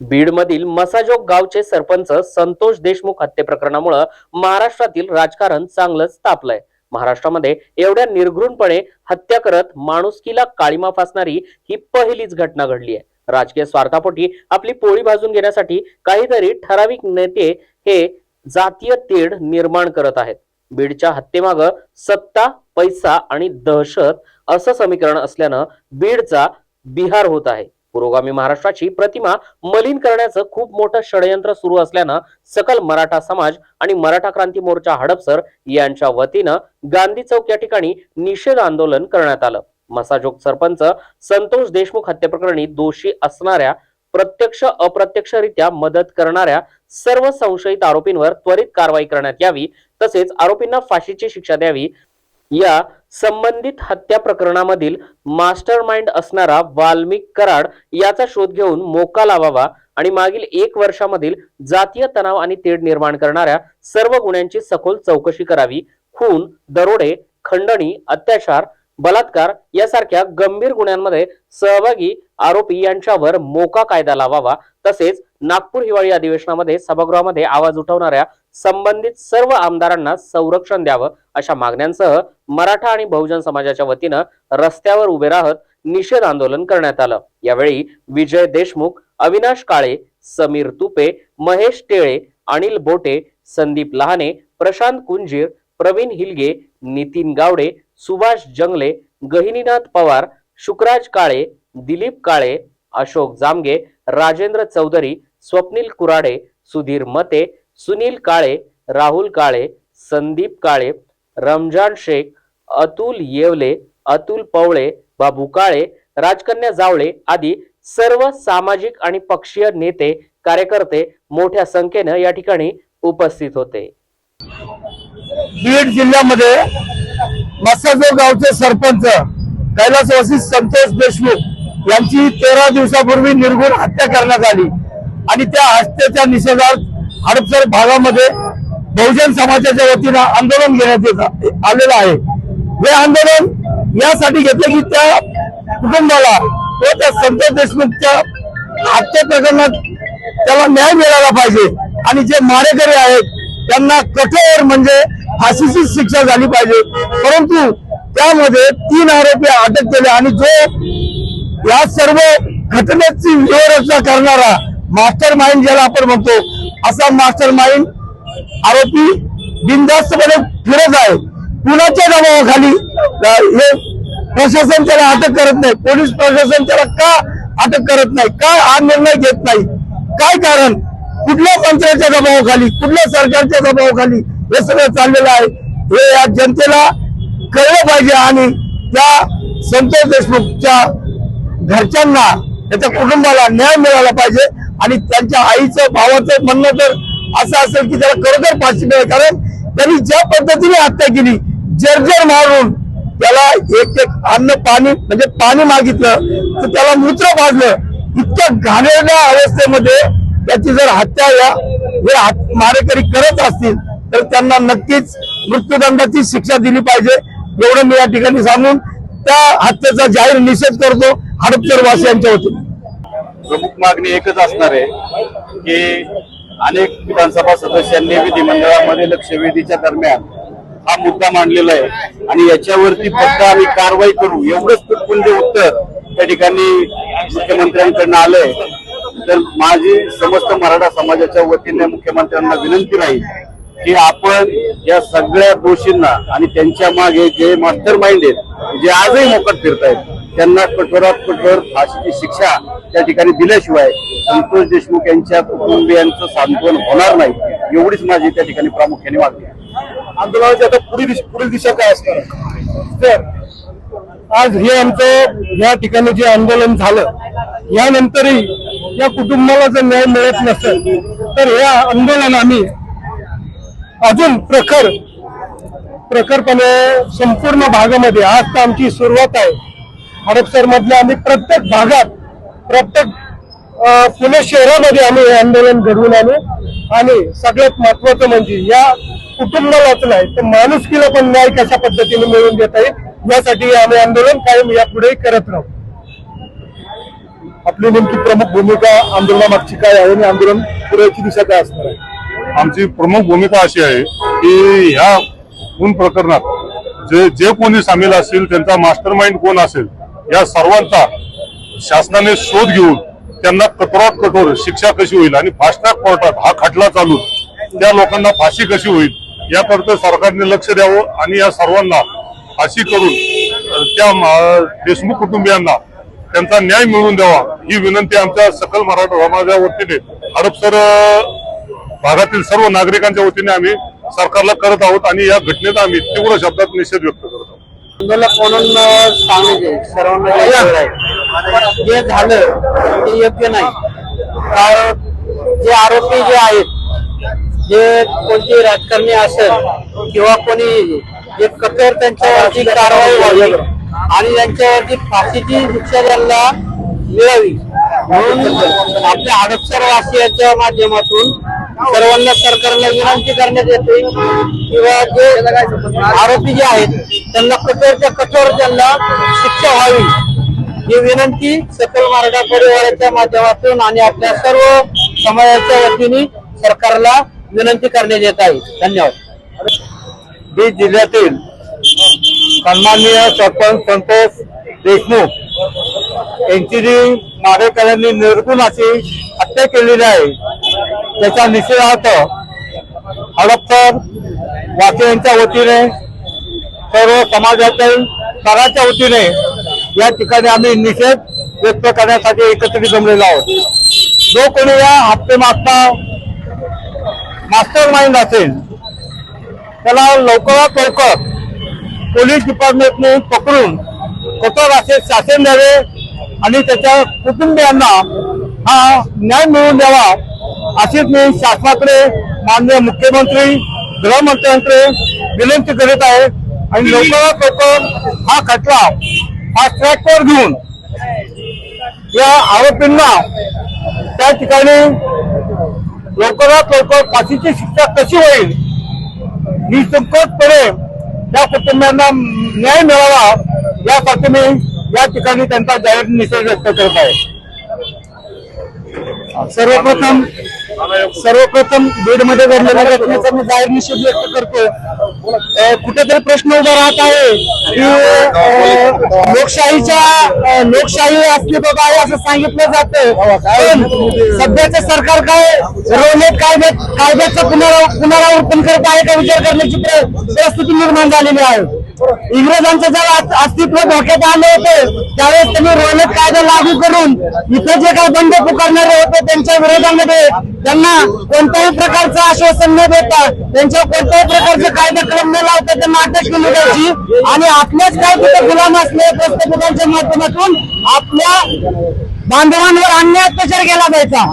बीडमधील मसाजोग गावचे सरपंच संतोष देशमुख हत्ये प्रकरणामुळं महाराष्ट्रातील राजकारण चांगलंच तापलंय. महाराष्ट्रामध्ये एवढ्या निर्घृणपणे हत्या करत माणुसकीला काळीमा फासणारी ही पहिलीच घटना घडली आहे. राजकीय स्वार्थापोटी आपली पोळी भाजून घेण्यासाठी काहीतरी ठराविक नेते हे जातीय तेढ निर्माण करत आहेत. बीडच्या हत्येमाग सत्ता पैसा आणि दहशत असं समीकरण असल्यानं बीडचा बिहार होत आहे. पुरोगामी महाराष्ट्राची प्रतिमा मलिन करण्याचं खूप मोठं षडयंत्र सुरू असल्यानं सकल मराठा समाज आणि मराठा क्रांती मोर्चा हडपसर यांच्या वतीनं गांधी चौक या ठिकाणी निषेध आंदोलन करण्यात आलं. मसाजोग सरपंच संतोष देशमुख हत्येप्रकरणी दोषी असणाऱ्या प्रत्यक्ष अप्रत्यक्षरित्या मदत करणाऱ्या सर्व संशयित आरोपींवर त्वरित कारवाई करण्यात यावी तसेच आरोपींना फाशीची शिक्षा द्यावी या संबंधित हत्या प्रकरणामधील मास्टर माइंड असणारा वाल्मिक कराड याचा शोध घेऊन मोका लावावा आणि मागील एक वर्षामधील जातीय तणाव आणि तेढ निर्माण करणाऱ्या सर्व गुन्ह्यांची सखोल चौकशी करावी. खून दरोडे खंडणी अत्याचार बलात्कार यासारख्या गंभीर गुन्ह्यांमध्ये सहभागी आरोपी यांच्यावर मोका कायदा लावावा. तसेच नागपूर हिवाळी अधिवेशनामध्ये सभागृहामध्ये आवाज उठवणाऱ्या संबंधित सर्व आमदारांना संरक्षण द्यावं अशा मागण्यांसह मराठा आणि बहुजन समाजाच्या वतीनं रस्त्यावर उभे राहत निषेध आंदोलन करण्यात आलं. यावेळी विजय देशमुख अविनाश काळे समीर तुपे महेश टेळे अनिल बोटे संदीप लहाने प्रशांत कुंजीर प्रवीण हिलगे नितीन गावडे सुभाष जंगले गहिनीनाथ पवार शुकराज काळे दिलीप काळे अशोक जामगे राजेंद्र चौधरी स्वप्नील कुराडे सुधीर मते सुनील काळे राहुल काळे संदीप काळे रमजान शेख अतुल येवले अतुल पवळे बाबू काळे राजकन्या जावळे आदी सर्व सामाजिक आणि पक्षीय नेते कार्यकर्ते मोठ्या संख्येनं या ठिकाणी उपस्थित होते. बीड जिल्ह्यामध्ये मसाजो गावचे सरपंच कैलासवासी संतोष देशमुख यांची तेरा दिवसापूर्वी निर्गुण हत्या करण्यात आली आणि त्या हत्येच्या निषेधार्थ हडपसर भागामध्ये बहुजन समाजाच्या वतीनं आंदोलन घेण्यात येत आलेलं आहे. हे आंदोलन यासाठी घेतलं की त्या कुटुंबाला व त्या संतोष देशमुखच्या हत्या प्रकरणात त्याला न्याय मिळाला पाहिजे. आणि जे मारेकरी आहेत त्यांना कठोर म्हणजे फाशीची शिक्षा झाली पाहिजे. परंतु त्यामध्ये तीन आरोपी अटक केले आणि जो या सर्व घटनेची व्यूहरचना करणारा मास्टर माइंड ज्याला आपण म्हणतो असा मास्टर माइंड आरोपी बिनधास्तपणे फिरत आहे. कुणाच्या दबावाखाली हे प्रशासन त्याला अटक करत नाही. पोलीस प्रशासन त्याला का अटक करत नाही? का हा निर्णय घेत नाही? काय कारण? कुठल्या मंत्र्याच्या दबावाखाली कुठल्या सरकारच्या दबावाखाली हे सगळं चाललेलं आहे? हे या जनतेला कळलं पाहिजे आणि त्या संतोष देशमुखच्या घरच्यांना त्याच्या कुटुंबाला न्याय मिळाला पाहिजे. आणि त्यांच्या आईचं भावाचं म्हणणं तर असं असेल की त्याला खरोखर फाशी मिळेल. कारण त्यांनी ज्या पद्धतीने हत्या केली जर्जर मारून त्याला एक एक अन्न पाणी म्हणजे पाणी मागितलं तर त्याला मूत्र भाजलं इतक्या घाणेरड्या अवस्थेमध्ये त्याची जर हत्या या हे मारेकरी करत असतील तर त्यांना नक्कीच मृत्यूदंडाची शिक्षा दिली पाहिजे. एवढं मी या ठिकाणी सांगून त्या हत्येचा जाहीर निषेध करतो हडपसर वासियांच्या वतीने. प्रमुख मागणी एकच असणार आहे की अनेक विधानसभा सदस्यांनी विधिमंडळामध्ये लक्षवेधीच्या दरम्यान हा मुद्दा मांडलेला आहे आणि याच्यावरती फक्त आम्ही कारवाई करू एवढंच तुटपुंजे उत्तर त्या ठिकाणी मुख्यमंत्र्यांकडनं आलंय. तर माझी समस्त मराठा समाजाच्या वतीने मुख्यमंत्र्यांना विनंती राहील की आपण या सगळ्या दोषींना आणि त्यांच्या मागे जे मास्टर माइंड आहेत जे आजही मोकट फिरतायत त्यांना कठोरात कठोर फाशीची शिक्षा त्या ठिकाणी दिल्याशिवाय संतोष देशमुख यांच्या कुटुंबियांचं सांत्वन होणार नाही एवढीच माझी त्या ठिकाणी प्रामुख्याने मागणी आहे. आंदोलनाची आता पुढील पुढील दिशा काय असणार? तर आज हे आमचं या ठिकाणी जे आंदोलन झालं यानंतरही या कुटुंबाला जर न्याय मिळत नसेल तर हे आंदोलन आम्ही अजून प्रखर प्रखरपणे संपूर्ण भागामध्ये आज तर आमची सुरुवात आहे. हडपसर मधल्या आम्ही प्रत्येक भागात प्रत्येक पुणे शहरामध्ये आम्ही हे आंदोलन घडवून आणू. आणि सगळ्यात महत्वाचं म्हणजे या कुटुंबालाच नाही तर माणुसकीला पण न्याय कशा पद्धतीने मिळवून देता येईल यासाठी आम्ही आंदोलन कायम यापुढेही करत राहू. आपली नेमकी प्रमुख भूमिका आंदोलनामागची काय आहे आणि आंदोलन पुढेची दिशा काय असणार आहे? आमची प्रमुख भूमिका अशी आहे की ह्या खून प्रकरणात जे जे कोणी सामील असतील त्यांचा मास्टर माइंड कोण असेल या सर्वांचा शासनाने शोध घेऊन त्यांना कठोरात कठोर शिक्षा कशी होईल आणि फास्ट ट्रॅक कोर्टात हा खटला चालून त्या लोकांना फाशी कशी होईल याकरता सरकारने लक्ष द्यावं आणि या सर्वांना फाशी करून त्या देशमुख कुटुंबियांना त्यांचा न्याय मिळवून द्यावा ही विनंती आमच्या सकल मराठा समाजा वतीने हडपसर भागातील सर्व नागरिकांच्या वतीने आम्ही सरकारला करत आहोत आणि या घटनेचा आम्ही तीव्र शब्दात निषेध व्यक्त करतो. आहोत म्हणून सांगायचे सर्वांना जे आहे. जे झालं ते योग्य नाही कारण जे आरोपी जे आहेत जे कोणती राजकारणी असेल किंवा कोणी जे कठोर त्यांच्यावरती कारवाई व्हावी आणि त्यांच्यावरती फाशीची शिक्षा त्यांना मिळावी म्हणून आपल्या हडपसर वासियाच्या माध्यमातून सर्वांना सरकारला विनंती करण्यात येते. किंवा जे आरोपी जे आहेत त्यांना कठोरच्या कठोर त्यांना शिक्षा व्हावी. ही विनंती सकल मराठा परिवाराच्या माध्यमातून आणि आपल्या सर्व समाजाच्या वतीने सरकारला विनंती करण्यात येत आहे. धन्यवाद. बीड जिल्ह्यातील सन्माननीय सरपंच संतोष देशमुख यांची जी मारेकऱ्यांनी निर्गुण अशी हत्या केलेली आहे त्याच्या निषेधार्थ हडपसर वासियांच्या वतीने सर्व समाजातील स्तराच्या वतीने या ठिकाणी आम्ही निषेध व्यक्त करण्यासाठी एकत्रित जमलेलो आहोत. जो कोणी या हप्ते मागता मास्टर माइंड असेल त्याला लवकरात लवकर पोलीस डिपार्टमेंटने पकडून कठोर असे शासन द्यावे आणि त्याच्या कुटुंबियांना हा न्याय मिळवून द्यावा अशीच मी शासनाकडे माननीय मुख्यमंत्री गृहमंत्र्यांकडे विनंती करीत आहे आणि लवकरात लवकर हा खटला फास्ट ट्रॅकवर घेऊन या आरोपींना त्या ठिकाणी लवकरात लवकर फाशीची शिक्षा कशी होईल निसंकोचपणे त्या कुटुंबियांना न्याय मिळावा यासाठी मी या ठिकाणी त्यांचा जाहीर निषेध व्यक्त करत आहे. सर्वप्रथम सर्वप्रथम बीडमध्ये घडलेल्या घटनेचा मी जाहीर निषेध व्यक्त करतो कुठेतरी प्रश्न उभा राहत आहे की लोकशाहीच्या लोकशाही अस्तित्वात आहे असं सांगितलं जातं पण सध्याचं सरकार काय रोलेट कायद्या कायद्याचं पुनरा पुनरावर्तन करत आहे का विचार करण्याची परिस्थिती निर्माण झालेली आहे? इंग्रजांचं जेव्हा अस्तित्व धोक्यात आले होते त्यावेळेस त्यांनी रोलत कायदा लागू करून इथं जे काही बंड पुकारणारे होते त्यांच्या विरोधामध्ये त्यांना कोणत्याही प्रकारचं आश्वासन न देता त्यांच्यावर कोणत्याही प्रकारचे कायदेक्रम न लावता त्यांना अटक केली जायची. आणि आपल्याच काय तिथे गुलाम असले प्रस्थापितांच्या माध्यमातून आपल्या बांधवांवर अन्याय अत्याचार केला जायचा.